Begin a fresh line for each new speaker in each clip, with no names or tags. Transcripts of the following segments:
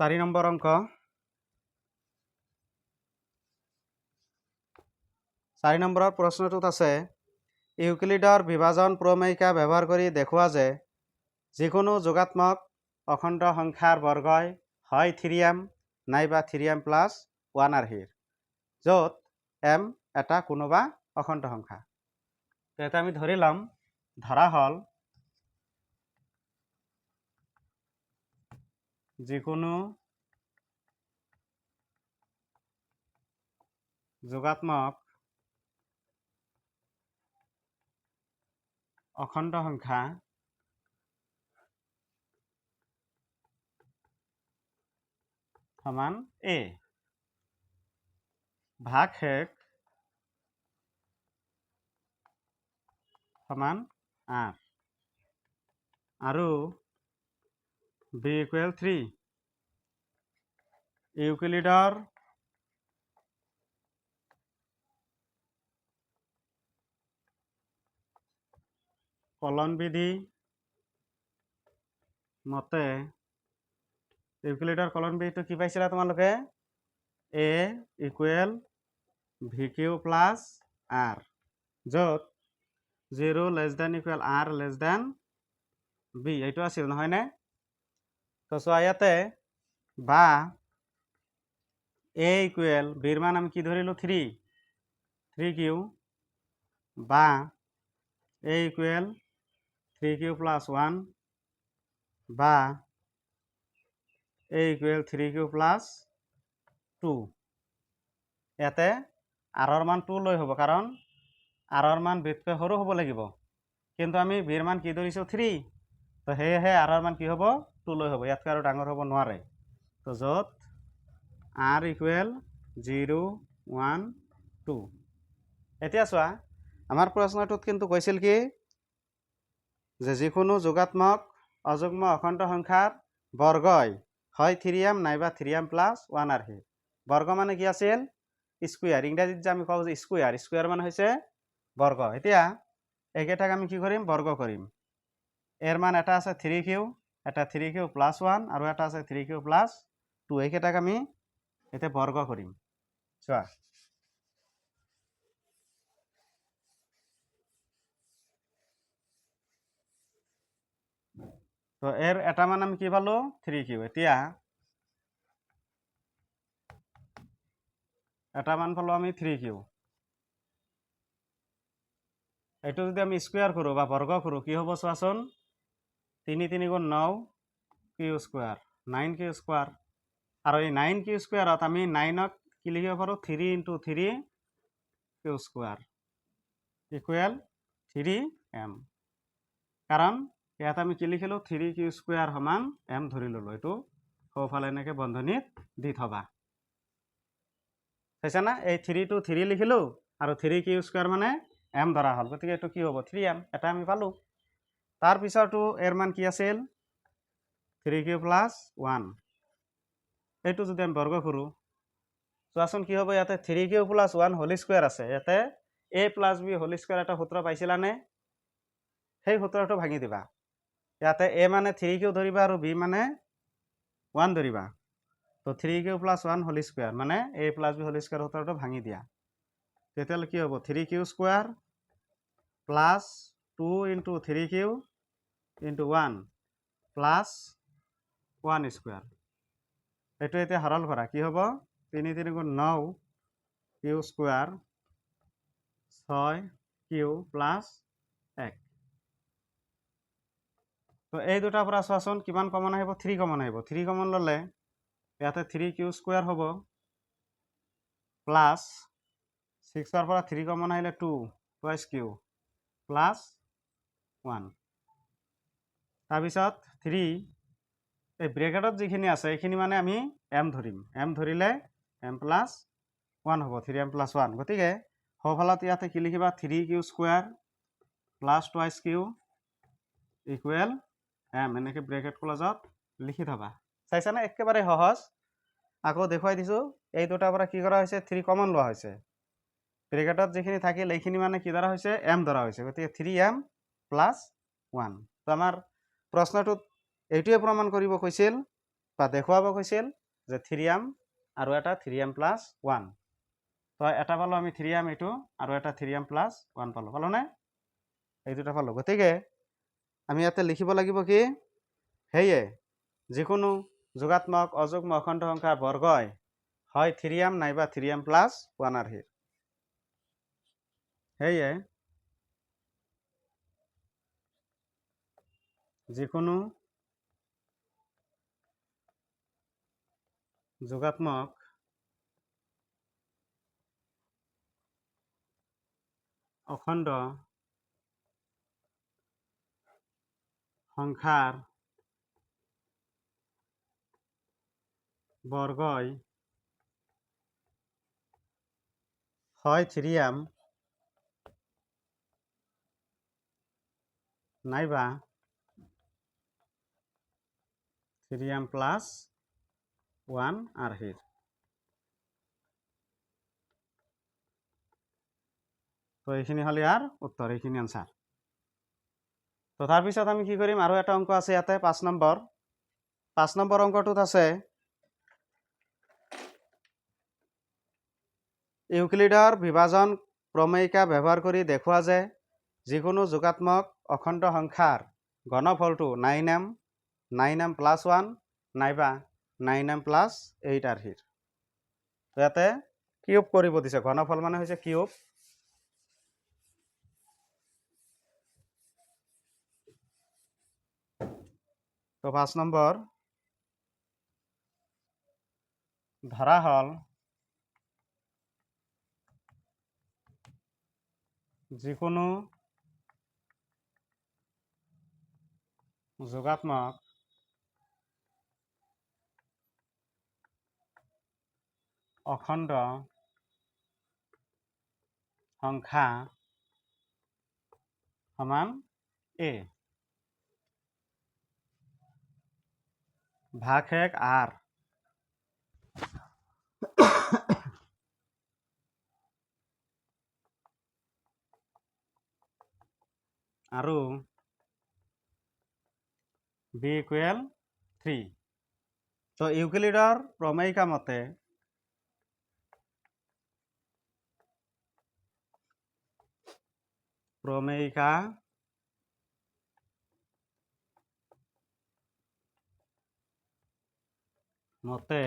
চাৰি নম্বৰ অঙ্ক। চাৰি নম্বৰৰ প্ৰশ্নটোত আছে, ইউক্লিডৰ বিভাজন প্ৰমেয়িকা ব্যৱহাৰ কৰি দেখুওৱা যে যিকোনো যোগাত্মক অখণ্ড সংখ্যাৰ বৰ্গই হয় থ্ৰী নাইবা থ্ৰী এম প্লাছ ওৱান আৰ্হিৰ য'ত এম এটা কোনোবা অখণ্ড সংখ্যা। তো এটা আমি ধৰি ল'ম, ধৰা হ'ল যিকোনো যোগাত্মক অখণ্ড সংখ্যা সমান এ ভাগ শেষ সমান আঠ। আৰু বি ইকুৱেল থ্ৰী ইউক্লিডৰ কলন বিধি মতে ইউক্লিডৰ কলন বিধিটো কি পাইছিলা তোমালোকে? A equal B Q plus R য'ত zero' less than equal R less than B এইটো আছিল, নহয়নে? তো চোৱা, ইয়াতে বা এ ইকুৱেল বিৰ মান আমি কি ধৰিলোঁ থ্ৰী থ্ৰী কিউ বা A equal three Q plus one বা A equal three Q plus two ইয়াতে আৰৰ মান টু লৈ হ'ব, কাৰণ আৰৰ মান বিতকৈ সৰু হ'ব লাগিব। কিন্তু আমি বিৰ মান কি ধৰিছোঁ? থ্ৰী তো সেয়েহে আৰৰ মান কি হ'ব? টু লৈ হ'ব। ইয়াতকৈ আৰু ডাঙৰ হ'ব নোৱাৰে। তো য'ত R equal zero' one two এতিয়া চোৱা, আমাৰ প্ৰশ্নটোত কিন্তু কৈছিল কি? যে যিকোনো যোগাত্মক অযুগ্ম অখণ্ড সংখ্যাৰ বৰ্গই হয় থ্ৰী এম নাইবা থ্ৰী এম প্লাছ ওৱান আৰ্হি বৰ্গ মানে কি আছিল? স্কুৱেৰ ইংৰাজীত যে আমি কওঁ যে স্কুৱেৰ স্কুৱেৰ মানে হৈছে বৰ্গ। এতিয়া এইকেইটাক আমি কি কৰিম? বৰ্গ কৰিম। এৰ মান এটা আছে থ্ৰী কিউ, এটা থ্ৰী কিউ প্লাছ ওৱান আৰু এটা আছে থ্ৰী কিউ প্লাছ টু। এইকেইটাক আমি এতিয়া বৰ্গ কৰিম চোৱা তো এর এটা মান আমি কি পালো? Three Q. এতিয়া এটা মান পালো আমি থ্ৰী কিউ। এইটো যদি আমি স্কুৱেৰ কৰোঁ বা বৰ্গ কৰোঁ কি হ'ব চোৱাচোন? তিনি তিনি গুণ ন Q square nine Q square আৰু এই নাইন কিউ স্কুৱেৰত আমি নাইনক কি লিখিব পাৰোঁ three into three Q square equal three M কাৰণ, ইয়াত আমি কি লিখিলোঁ? থ্ৰী কিউ স্কুৱেৰ সমান এম ধৰি ল'লোঁ। এইটো সোঁফালে এনেকৈ বন্ধনীত দি থবা। চাইছা না? এই থ্ৰী টু থ্ৰী লিখিলোঁ আৰু থ্ৰী কিউ স্কুৱেৰ মানে এম ধৰা হ'ল। গতিকে এইটো কি হ'ব? থ্ৰী এম এটা আমি পালোঁ। তাৰপিছৰটো এৰ মান কি আছিল? থ্ৰী কিউ প্লাছ ওৱান এইটো যদি আমি বৰ্গ কৰোঁ, চোৱাচোন কি হ'ব, ইয়াতে three Q plus one whole square আছে। ইয়াতে A plus B whole square এটা সূত্ৰ পাইছিলানে সেই সূত্ৰটো ভাঙি দিবা। ইয়াতে এ মানে থ্ৰী কিউ ধৰিবা আৰু বি মানে ওৱান ধৰিবা। তো three Q plus one whole square মানে এ প্লাছ বি হোল স্কুৱেৰ সূত্ৰটো ভাঙি দিয়া। তেতিয়াহ'লে কি হ'ব? Three Q square plus two into three Q into one plus one square এইটো এতিয়া সৰল কৰা কি হ'ব? তিনি তিনি গুণ ন কিউ স্কুৱেৰ ছয় কিউ প্লাছ এক। তো এই দুটাৰ পৰা চোৱাচোন কিমান কমন আহিব? থ্ৰী কমন আহিব। থ্ৰী কমন ল'লে ইয়াতে থ্ৰী কিউ স্কুৱেৰ হ'ব প্লাছ ছিক্সৰ পৰা থ্ৰী কমন আহিলে two twice Q plus one. তাৰপিছত থ্ৰী এই ব্ৰেকেটত যিখিনি আছে, এইখিনি মানে আমি এম ধৰিম। এম ধৰিলে এম প্লাছ ওৱান হ'ব থ্ৰী এম প্লাছ ওৱান গতিকে, সোঁফালত ইয়াতে কি লিখিবা? Three Q square plus twice Q equal M এনেকৈ ব্ৰেকেট ক্লজত লিখি থবা। চাইছানে? একেবাৰে সহজ। আকৌ দেখুৱাই দিছোঁ, এই দুটাৰ পৰা কি কৰা হৈছে? থ্ৰী কমন লোৱা হৈছে। ব্ৰেকেটত যিখিনি থাকিল, এইখিনি মানে কি ধৰা হৈছে? এম ধৰা হৈছে। গতিকে থ্ৰী এম প্লাছ ওৱান তো আমাৰ প্ৰশ্নটোত এইটোৱে প্ৰমাণ কৰিব কৈছিল বা দেখুৱাব কৈছিল যে থ্ৰী এম আৰু এটা থ্ৰী এম প্লাছ ওৱান। তো এটা পালোঁ আমি থ্ৰী এম এইটো আৰু এটা থ্ৰী এম প্লাছ ওৱান পালোঁ। পালোঁনে? এই দুটা পালোঁ। গতিকে আমি ইয়াতে লিখিব লাগিব কি? সেয়ে যিকোনো যোগাত্মক, অযুগ্ম, অখণ্ড সংখ্যাৰ বৰ্গই হয় থ্ৰী নাইবা থ্ৰী এম প্লাছ ওৱান আৰ্হিৰ সেয়ে যিকোনো যোগাত্মক অখণ্ড সংখ্যাৰ বৰ্গই হয় থ্ৰী নাইবা থ্ৰী এম প্লাছ ওৱান আৰ্হিৰ তো এইখিনি হ'ল ইয়াৰ উত্তৰ, এইখিনি আনচাৰ তো তাৰপিছত আমি কি কৰিম? আৰু এটা অঙ্ক আছে ইয়াতে, পাঁচ নম্বৰ। পাঁচ নম্বৰ অংকটোত আছে ইউক্লিডৰ বিভাজন প্ৰমেয়িকা ব্যৱহাৰ কৰি দেখুওৱা যে যিকোনো যোগাত্মক অখণ্ড সংখ্যাৰ ঘনফলটো nine M nine M plus one নাইবা নাইন এম প্লাছ এইট আৰ্হিৰ তো ইয়াতে কিউব কৰিব দিছে। ঘনফল মানে হৈছে কিউব তো পাঁচ নম্বৰ। ধৰা হ'ল যিকোনো যোগাত্মক অখণ্ড সংখ্যা সমান এ ভাগ এক আৰ আৰু বি ইকুৱেল থ্ৰী তো ইউক্লিডৰ প্ৰমেয়িকা মতে প্ৰমেয়িকা মতে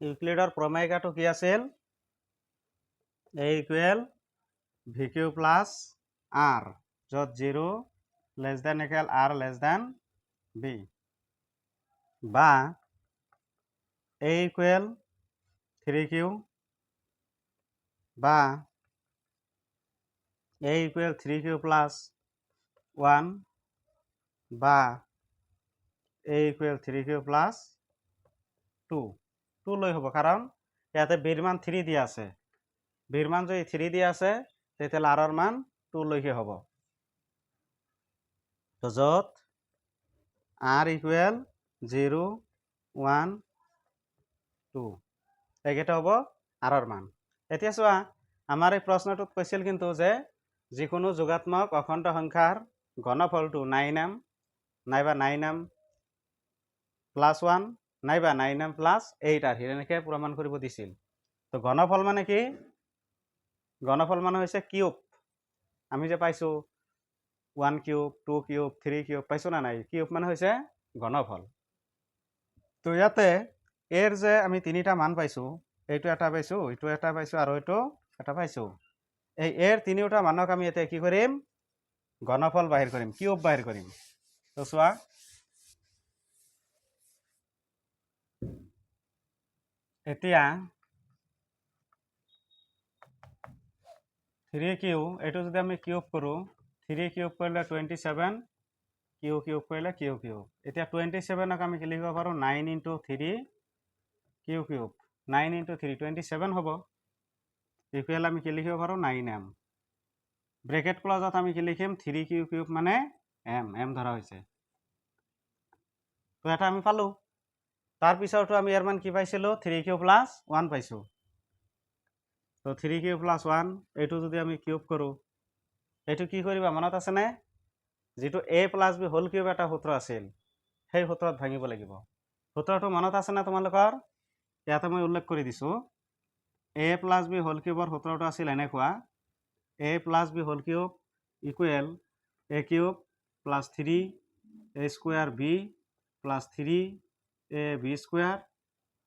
ইউক্লিডৰ প্ৰমেয়িকাটো কি আছিল? A equal B Q plus R য'ত zero' less than equal R less than B বা এ ইকুৱেল থ্ৰী কিউ বা A equal three Q plus one বা A equal three Q plus two two লৈ হ'ব। কাৰণ ইয়াতে বিৰ মান থ্ৰী দিয়া আছে। বিৰ মান যদি থ্ৰী দিয়া আছে তেতিয়াহ'লে আৰৰ মান টু লৈকে হ'ব। তো য'ত R equal zero' one two এইকেইটা হ'ব আৰৰ মান। এতিয়া চোৱা, আমাৰ এই প্ৰশ্নটোত কৈছিল কিন্তু যে যিকোনো যোগাত্মক অখণ্ড সংখ্যাৰ ঘনফলটো নাইন এম নাইবা নাইন এম প্লাছ ওৱান নাইবা নাইন এম প্লাছ এইট আৰ্হিৰ এনেকৈ প্ৰমাণ কৰিব দিছিল। তো ঘনফল মানে কি? ঘনফল মানে হৈছে কিউব আমি যে পাইছোঁ one cube two cube three cube পাইছোঁ না নাই? কিউব মানে হৈছে ঘনফল। তো ইয়াতে, এৰ যে আমি তিনিটা মান পাইছোঁ এইটো এটা পাইছোঁ এইটো এটা পাইছোঁ আৰু এইটো এটা পাইছোঁ। এই এৰ তিনিওটা মানক আমি এতিয়া কি কৰিম? ঘনফল বাহিৰ কৰিম, কিউব বাহিৰ কৰিম। তো চোৱা। এতিয়া থ্ৰী কিউ এইটো যদি আমি কিউব কৰোঁ থ্ৰী কিউব কৰিলে টুৱেণ্টি ছেভেন কিউ কিউব কৰিলে কিউ কিউব। এতিয়া টুৱেণ্টি ছেভেনক আমি কি লিখিব পাৰোঁ? Nine into three Q cube. Nine into three twenty seven হ'ব। ইকুৱেল আমি কি লিখিব পাৰোঁ? নাইন এম ব্ৰেকেট ক্লজত আমি কি লিখিম? থ্ৰী কিউ কিউব মানে এম এম ধৰা হৈছে। তো এটা আমি পালোঁ। তাৰপিছতো আমি ইয়াৰ মান কি পাইছিলোঁ? থ্ৰী কিউ প্লাছ ওৱান পাইছোঁ। তো থ্ৰী কিউ প্লাছ ওৱান এইটো যদি আমি কিউব কৰোঁ, এইটো কি কৰিবা? মনত আছেনে? যিটো A plus B whole cube এটা সূত্ৰ আছিল, সেই সূত্ৰত ভাঙিব লাগিব। সূত্ৰটো মনত আছেনে তোমালোকৰ? ইয়াতে মই উল্লেখ কৰি দিছোঁ এ প্লাছ বি হোল কিউবৰ সূত্ৰটো আছিল এনেকুৱা A plus B whole cube equal A cube plus three A square B plus three A B square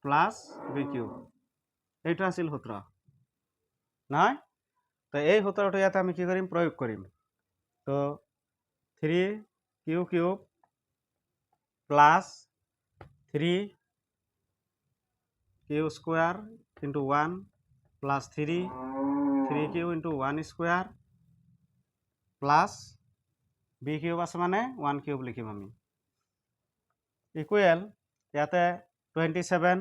plus B cube এইটো আছিল সূত্ৰ। নহয়? তো এই সূত্ৰটো ইয়াতে আমি কি কৰিম? প্ৰয়োগ কৰিম। তো three Q cube plus three Q square into one plus three three Q into one square plus B cube আছে মানে ওৱান কিউব লিখিম আমি। ইকুৱেল ইয়াতে টুৱেণ্টি ছেভেন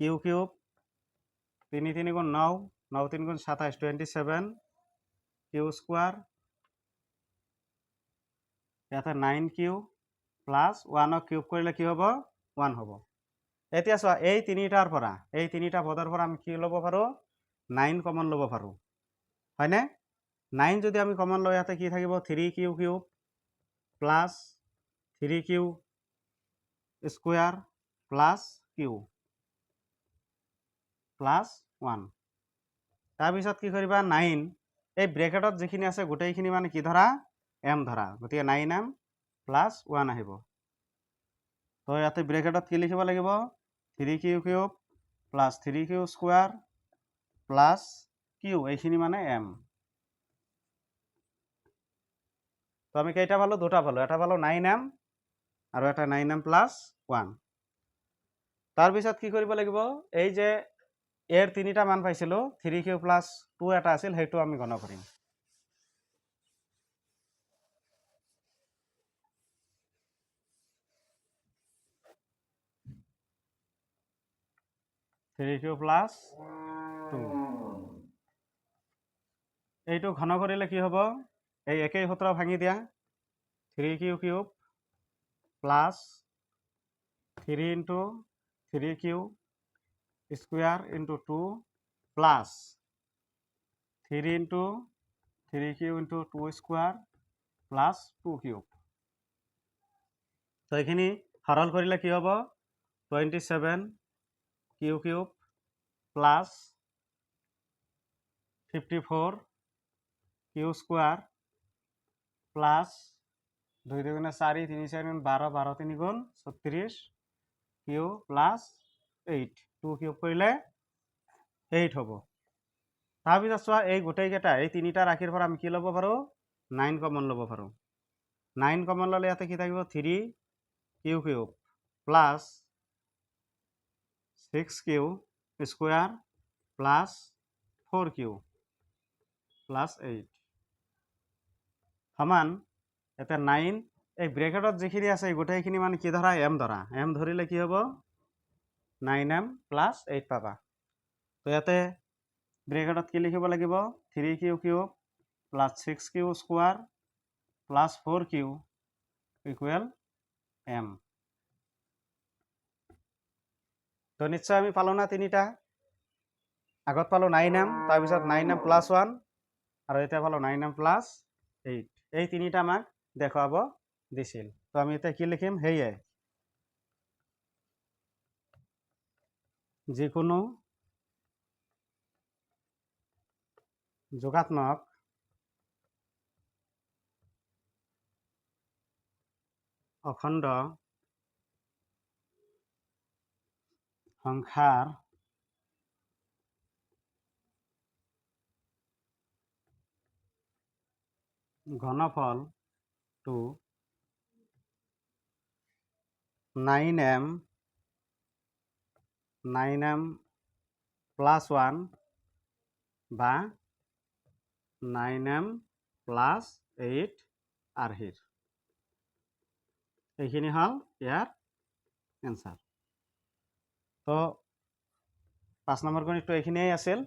কিউ কিউব, তিনি তিনি গুণ ন ন তিনি গুণ সাতাইছ টুৱেণ্টি ছেভেন কিউ স্কোৱাৰ ইয়াতে নাইন কিউ প্লাছ ওৱানক কিউব কৰিলে কি হ'ব? ওৱান হ'ব। এতিয়া চোৱা, এই তিনিটাৰ পৰা, এই তিনিটা পদৰ পৰা আমি কি ল'ব পাৰোঁ? নাইন কমন ল'ব পাৰোঁ। হয়নে? নাইন যদি আমি কমন লওঁ, ইয়াতে কি থাকিব? Three Q cube plus three Q square plus Q plus one. তাৰপিছত কি কৰিবা? নাইন। এই ব্ৰেকেটত যিখিনি আছে, গোটেইখিনি মানে কি ধৰা? এম ধৰা। গতিকে নাইন এম প্লাছ ওৱান আহিব। তো ইয়াতে ব্ৰেকেটত কি লিখিব লাগিব? Three Q cube plus three Q square plus Q, এইখিনি মানে এম তো আমি কেইটা পালোঁ? দুটা পালোঁ। এটা পালোঁ নাইন এম আৰু এটা নাইন এম প্লাছ ওৱান তাৰপিছত কি কৰিব লাগিব? এই যে এৰ তিনিটা মান পাইছিলোঁ থ্ৰী কিউ প্লাছ টু এটা আছিল, সেইটো আমি গণ কৰিম। Three Q plus two. এইটো ঘন কৰিলে কি হ'ব? এই একেই সূত্ৰ ভাঙি দিয়া। Three Q cube plus three into three Q square into two plus three into three Q into two square plus two cube. তো এইখিনি সৰল কৰিলে কি হ'ব? Twenty seven Q cube plus fifty four Q square plus দুই দুগুণে চাৰি তিনি চাৰি গুণ বাৰ বাৰ তিনি গুণ ছত্ৰিছ Q plus eight. Two cube কৰিলে এইট হ'ব। তাৰপিছত চোৱা, এই গোটেইকেইটা, এই তিনিটা ৰাশিৰ পৰা আমি কি ল'ব পাৰোঁ? নাইন কমন ল'ব পাৰোঁ। নাইন কমন ল'লে ইয়াতে কি থাকিব? Three Q cube plus six Q square plus four Q plus eight সমান এতিয়া নাইন এই ব্ৰেকেটত যিখিনি আছে, এই গোটেইখিনি মানে কি ধৰা এম ধৰা। এম ধৰিলে কি হ'ব? নাইন এম প্লাছ এইট পাবা। তো ইয়াতে ব্ৰেকেটত কি লিখিব লাগিব? Three Q Q plus six Q square plus four Q equal M তো নিশ্চয় আমি পালোঁ না তিনিটা। আগত পালোঁ নাইন এম তাৰপিছত নাইন এম প্লাছ ওৱান আৰু এতিয়া পালোঁ নাইন এম প্লাছ এইট এই তিনিটা আমাক দেখুৱাব দিছিল। তো আমি এতিয়া কি লিখিম? সেয়ে যিকোনো যোগাত্মক অখণ্ড সংখ্যার ঘনফল two nine M nine M plus one বা নাইন এম প্লাছ এইট আৰ্হিৰ এইখিনি হ'ল ইয়াৰ এনচাৰ তো পাঁচ নম্বৰ গণিতটো এইখিনিয়েই আছিল।